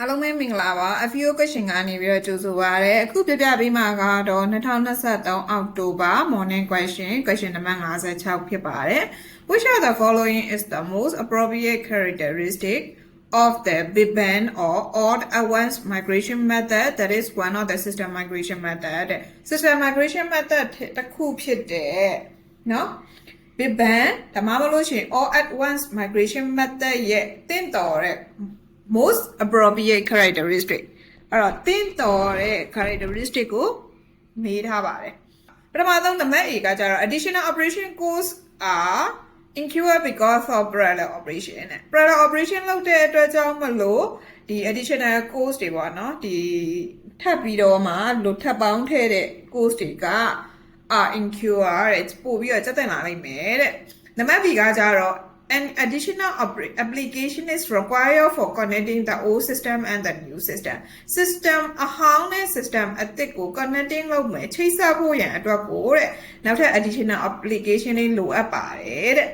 အားလုံးပဲမင်္ဂလာပါ FU question ကနေပြီးတော့ကြိုဆိုပါရစေအခုပြပြပေးမှာကတော့2023အောက်တိုဘာ morning question question နံပါတ်56ဖြစ်ပါတယ် Which of the following is the most appropriate characteristic of the Big Bang or odd advanced migration method that is one of the system migration method တဲ့ system migration method တစ်ခုဖြစ်တဲ့เนาะ Big Bang ဒါမှမဟုတ်လို့ရှိရင် all at once migration method ရဲ့တင့်တော်တဲ့ most appropriate characteristic အဲ့တော့တင့်တော်တဲ့ characteristic ကိုမေးထားပါတယ်ပထမဆုံးနံပါတ် A ကကြတော့ additional operation costs are incurred because of parallel operation နဲ့ parallel operation လုပ်တဲ့အတွက်ကြောင့်မလို့ဒီ additional cost တွေပေါ့နော်ဒီထပ်ပြီးတော့မှလို့ထပ်ပေါင်းထည့်တဲ့ cost တွေက are incurred တဲ့ပို့ပြီးတော့စက်တင်လာနိုင်မယ်တဲ့နံပါတ် B ကကြတော့ an additional oper- application is required for connecting the old system and the new system system အဟောင်းနဲ့ system အသစ်ကို connecting လုပ်မယ်ချိတ်ဆက်ဖို့ရန်အတွက်ကိုတဲ့နောက်ထပ် additional application လေးလိုအပ်ပါတယ်တဲ့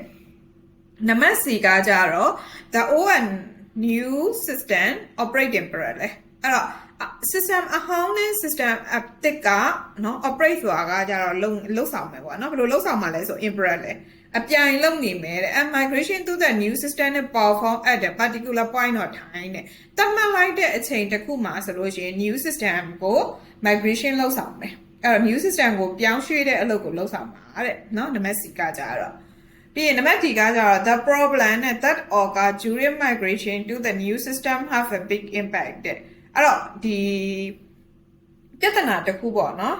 နံပါတ် C ကကြတော့ the old and new system operate in parallel အဲ့တော့ system အဟောင်းနဲ့ system အသစ်ကနော် operate ဆိုတာကကြတော့လုံလုံဆောင်မယ်ပေါ့နော်ဘယ်လိုလုံဆောင်မှာလဲဆို imperative လေအပြိုင်လုံနေမယ်တဲ့ and migration to the new system နဲ့ perform at the particular point of time တဲ့တတ်မှတ်လိုက်တဲ့အချိန်တစ်ခုမှာဆိုလို့ရှိရင် new system ကို migration လုံဆောင်မယ်အဲ့တော့ new system ကိုပြောင်းရွှေ့တဲ့အလုပ်ကိုလုံဆောင်မှာတဲ့နော်နံပါတ်စီကကြတော့ပြီးရင်နံပါတ်ဒီကကြတော့ the problem နဲ့ that or က during migration to the new system have a big impact တဲ့ အဲ့တော့ဒီပြဿနာတစ်ခုပေါ့နော်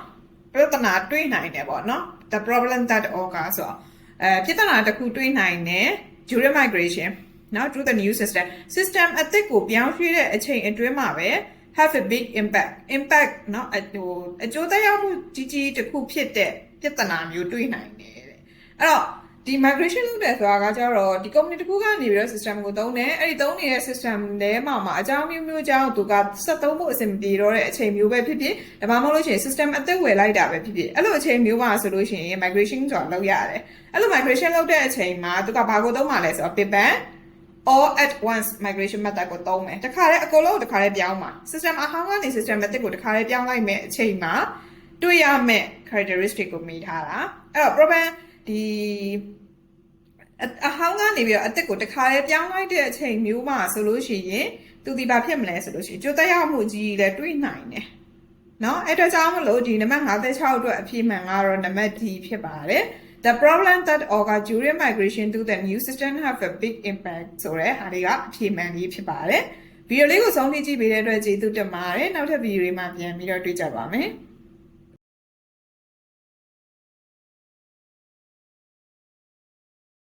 ပြဿနာတွေ့နိုင်တယ်ပေါ့နော် the problem that occur ဆိုတော့အဲပြဿနာတစ်ခုတွေ့နိုင်တယ် during migration နော် to the new system system အသစ်ကိုပြောင်းရွှေ့တဲ့အချိန်အတွင်းမှာပဲ have a big impact impact เนาะအဟိုအကျိုးသက်ရောက်မှုကြီးကြီးတစ်ခုဖြစ်တဲ့ပြဿနာမျိုးတွေ့နိုင်တယ်တဲ့အဲ့တော့ ဒီ migration လုပ်တယ်ဆိုတာကကြတော့ဒီ company တစ်ခုကနေပြီးတော့ system ကိုသုံးတယ်အဲ့ဒီသုံးနေတဲ့ system ထဲမှာမှာအကြောင်းမျိုးမျိုးအကြောင်းသူကဆက်သုံးဖို့အဆင်ပြေတော့တဲ့အချိန်မျိုးပဲဖြစ်ဖြစ်ဒါမှမဟုတ်လို့ရှိရင် system အသက်ဝယ်လိုက်တာပဲဖြစ်ဖြစ်အဲ့လိုအချိန်မျိုးပါဆိုလို့ရှိရင် migration ဆိုတာလုပ်ရတယ်အဲ့လို migration လုပ်တဲ့အချိန်မှာသူကဘာကိုသုံးမှာလဲဆိုတော့ big bang all at once migration method ကိုသုံးမယ်တခါလေအကုန်လုံးတခါလေပြောင်းမှာ system အဟောင်းကနေ system method ကိုတခါလေပြောင်းလိုက်မယ်အချိန်မှာတွေ့ရမယ့် characteristic ကိုမိထားတာအဲ့တော့ problem ဒီအအဟောင်းကနေပြီးတော့အသက်ကိုတခါလေပြောင်းလိုက်တဲ့အချိန်မျိုးမှာဆိုလို့ရှိရင်သူဒီဘာဖြစ်မလဲဆိုလို့ရှိရင်ကြိုးတက်ရောက်မှုကြီးလည်းတွေ့နိုင်တယ်နော်အဲ့တော့ကြောင့်မလို့ဒီနံပါတ်56အတွက်အပြည့်မှန်ကတော့နံပါတ် D ဖြစ်ပါတယ် The problem that occur during migration to the new system have a big impact ဆိုတဲ့ဟာလေးကအဖြေမှန်လေးဖြစ်ပါတယ်။ဗီဒီယိုလေးကိုဆုံးဖြတ်ကြည့်ပေးတဲ့အတွက်ကျေးဇူးတင်ပါတယ်။နောက်ထပ်ဗီဒီယိုတွေမှာပြန်ပြီးတော့တွေ့ကြပါမယ်။